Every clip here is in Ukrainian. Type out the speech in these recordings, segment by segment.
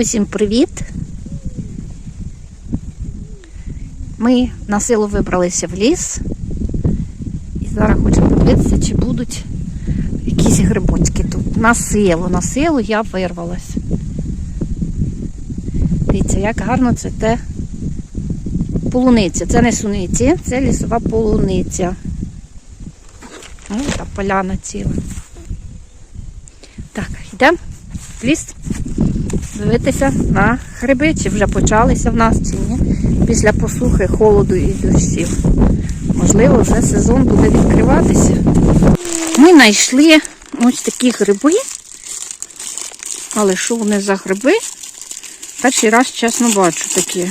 Усім привіт! Ми на силу вибралися в ліс і зараз хочемо подивитися, чи будуть якісь грибочки тут. На силу, на силу я вирвалась. Дивіться, як гарно цвіте полуниця. Це не суниці, це лісова полуниця. Ось та поляна ціла. Так, йдемо в ліс дивитися на гриби, чи вже почалися в нас, чи ні. Після посухи, холоду і дощів. Можливо, вже сезон буде відкриватися. Ми знайшли ось такі гриби. Але що вони за гриби? Перший раз, чесно, бачу такі.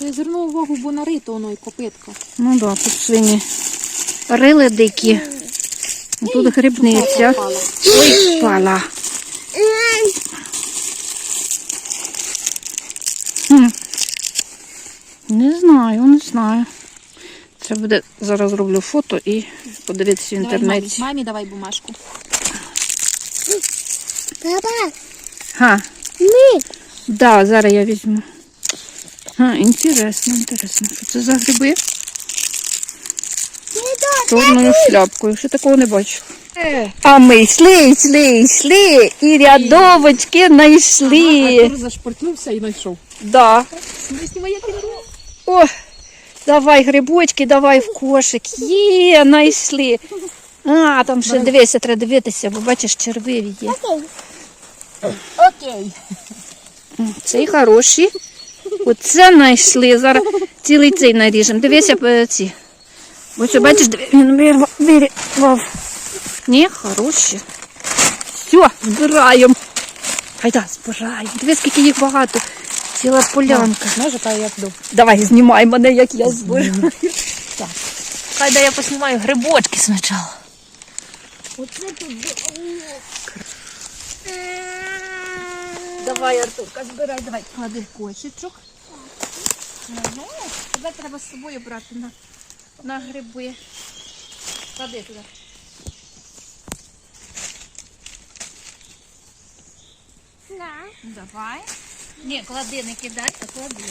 Я звернув увагу, бо нарито воно і копитка. Ну так, да, тут свині рили дикі. Тут грибниця. Ой, впала. Не знаю, не знаю. Це буде зараз зроблю фото і подивитися в Давай мамі, мамі давай бумажку. Папа, Ха, ми. да, зараз я візьму. Ха, інтересно, інтересно. Що це за гриби? Чорною шляпкою. Ще такого не бачила. А ми йшли, йшли, йшли, і рядовочки знайшли. Артур зашпортнувся і знайшов. Да. Знімай, як він. О, давай грибочки, давай в кошик. Є, знайшли. А, там ще дивися, треба дивитися, бо бачиш, червиві є. Окей. М, Цей хороший. Оце знайшли. Зараз цілий цей наріжемо. Дивися е, ці. Ось бачиш, він вирвав. Ні, хороші. Все, збираємо. Хайда, збираємо. Дивись, скільки їх багато. Ціла полянка. Може, та як до. Давай, знімай мене, як я збираю. Так. Хай да я поснімаю грибочки спочатку. Оце тут. Давай, Артурка, збирай, давай, клади кошечок. Ну, тебе треба з собою брати на, на гриби. Клади туди. Давай. Ні, клади, не кидай, а клади.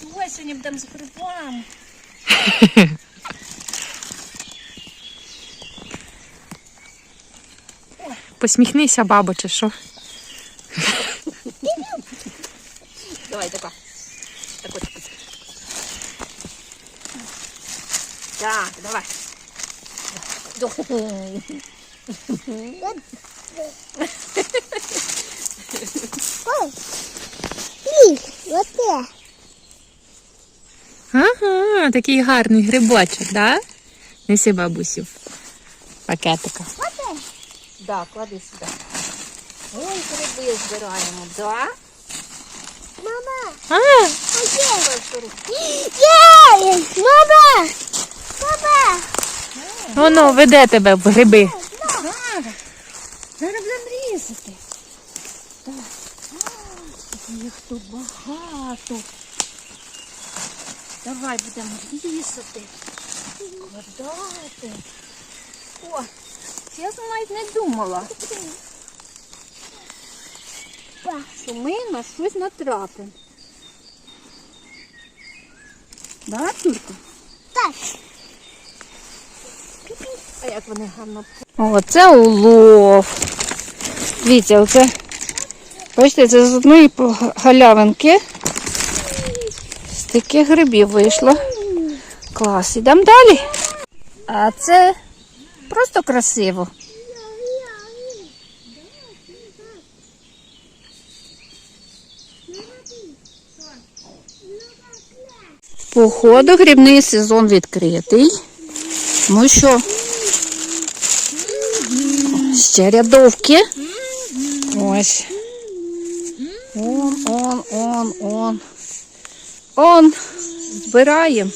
Чого сьогодні будемо з грибами? Посміхнися, бабо, чи що? Давай, така. Так от. Так, давай. Ой. Оце. Ага, такий гарний грибочок, да? Неси бабусю. Пакетика. Оце. Да, клади сюди. Ой, гриби збираємо, да? Мама. А, Є! Мама. Воно веде тебе в гриби. Зараз будемо різати. Їх тут багато. Давай будемо різати. Кладати. О, чесно навіть не думала, що ми на щось натрапимо. Да, Артурка? Так. А як вони гарно. Оце улов. Дивіться, оце. Бачите, це з одної галявинки. З таких грибів вийшло. Клас. Ідемо далі. А це просто красиво. Походу, грибний сезон відкритий. Ну що, ще рядовки. Ось. Он, он, он, он. Он. Збираємо.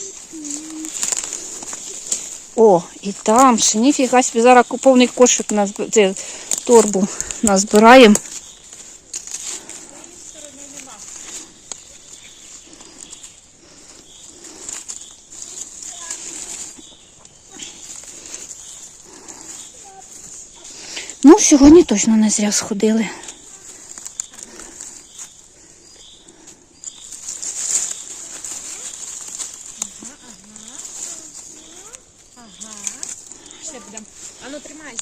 О, і там ще ніфіга собі зараз повний кошик на це, торбу назбираємо. Сьогодні точно не зря сходили.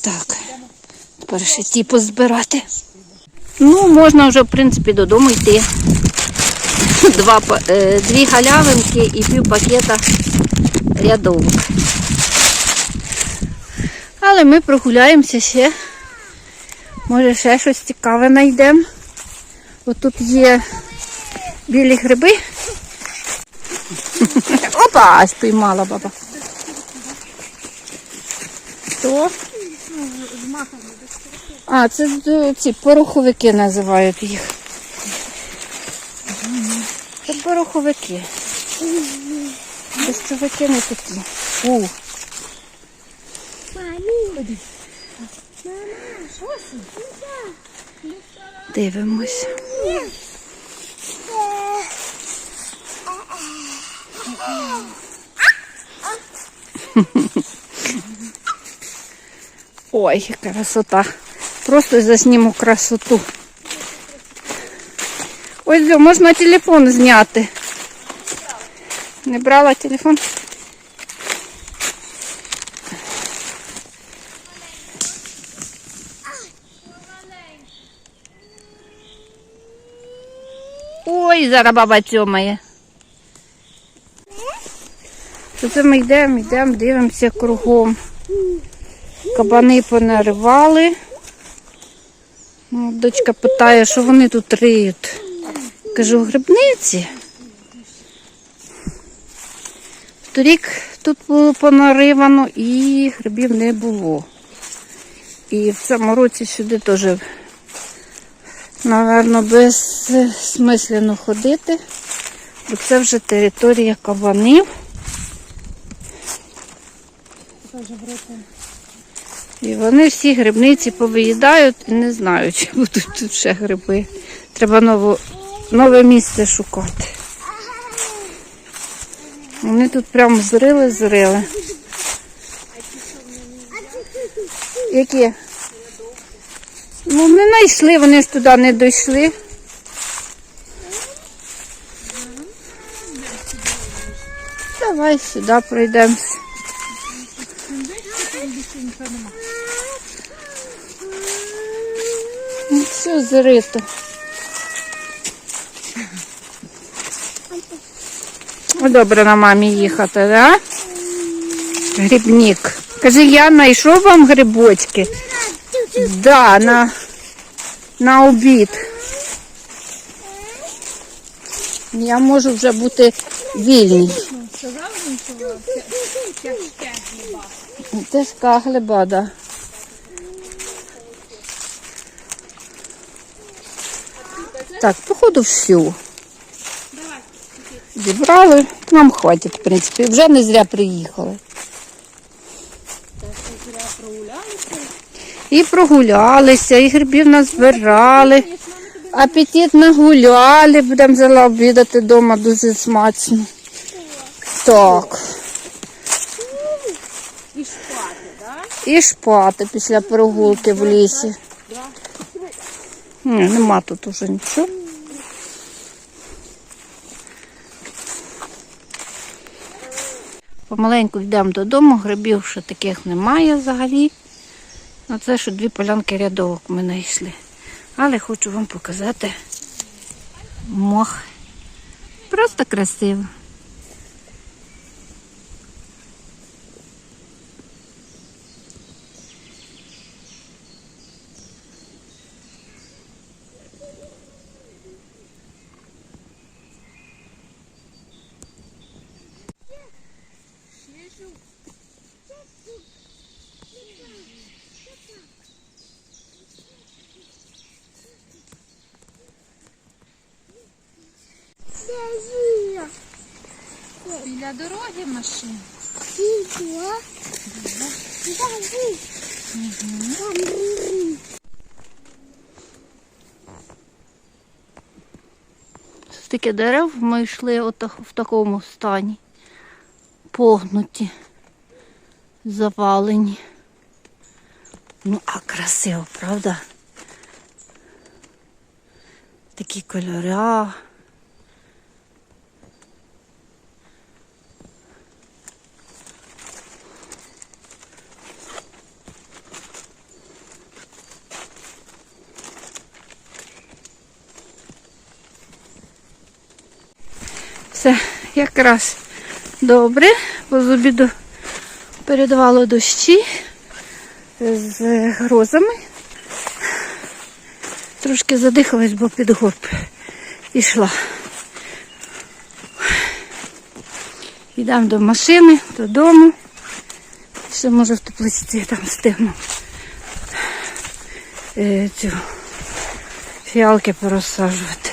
Так, тепер ще ті позбирати. Ну, можна вже, в принципі, додому йти. Два, е, дві галявинки і пів пакета рядовок. Але ми прогуляємося ще. Може, ще щось цікаве знайдемо. Отут є білі гриби. Опа, аж піймала баба. Що? А, це ці пороховики називають їх. Це пороховики. Дощовики не такі. У, Мамі. Дивимось. Ой, красота. Просто засніму красоту. Ось можна телефон зняти. Не брала телефон? Ой, зараз баба цьомає. Це ми йдемо, йдемо, дивимося кругом. Кабани понаривали. Ну, Дочка питає, що вони тут риють. Кажу, грибниці. Торік тут було понаривано і грибів не було. І в цьому році сюди теж, напевно, безсмислено ходити, бо це вже територія кабанів. І вони всі грибниці повиїдають і не знають, чи будуть тут ще гриби. Треба ново, нове місце шукати. Вони тут прямо зрили, зрили. Які? Ну, не знайшли, вони ж туди не дійшли. Давай сюди пройдемося. Ну, Все зрито. Ну, Добре на мамі їхати, да? Грибник. Кажи, я знайшов вам грибочки? Да, на, на обід. Я можу вже бути вільній. Тяжка глиба, да. Так, походу всю. Зібрали, нам хватить, в принципі. Вже не зря приїхали. І прогулялися, і грибів назбирали. Апетит нагуляли, будемо взяла обідати вдома дуже смачно. Так. І шпати, так? І шпати після прогулки в лісі. Ні, нема тут уже нічого. Помаленьку йдемо додому, грибів ще таких немає взагалі. Ну, це що дві полянки рядовок ми знайшли. Але хочу вам показати мох. Просто красиво. Біля дороги машина. Дежі. Дежі. Стільки дерев ми йшли в такому стані. Погнуті, завалені. Ну, а красиво, правда? Такі кольори. Все якраз добре, бо з обіду передавало дощі з грозами. Трошки задихалась, бо під горб ішла. Йдемо до машини, додому. Ще може в теплиці там встигну е, цю фіалки порозсаджувати.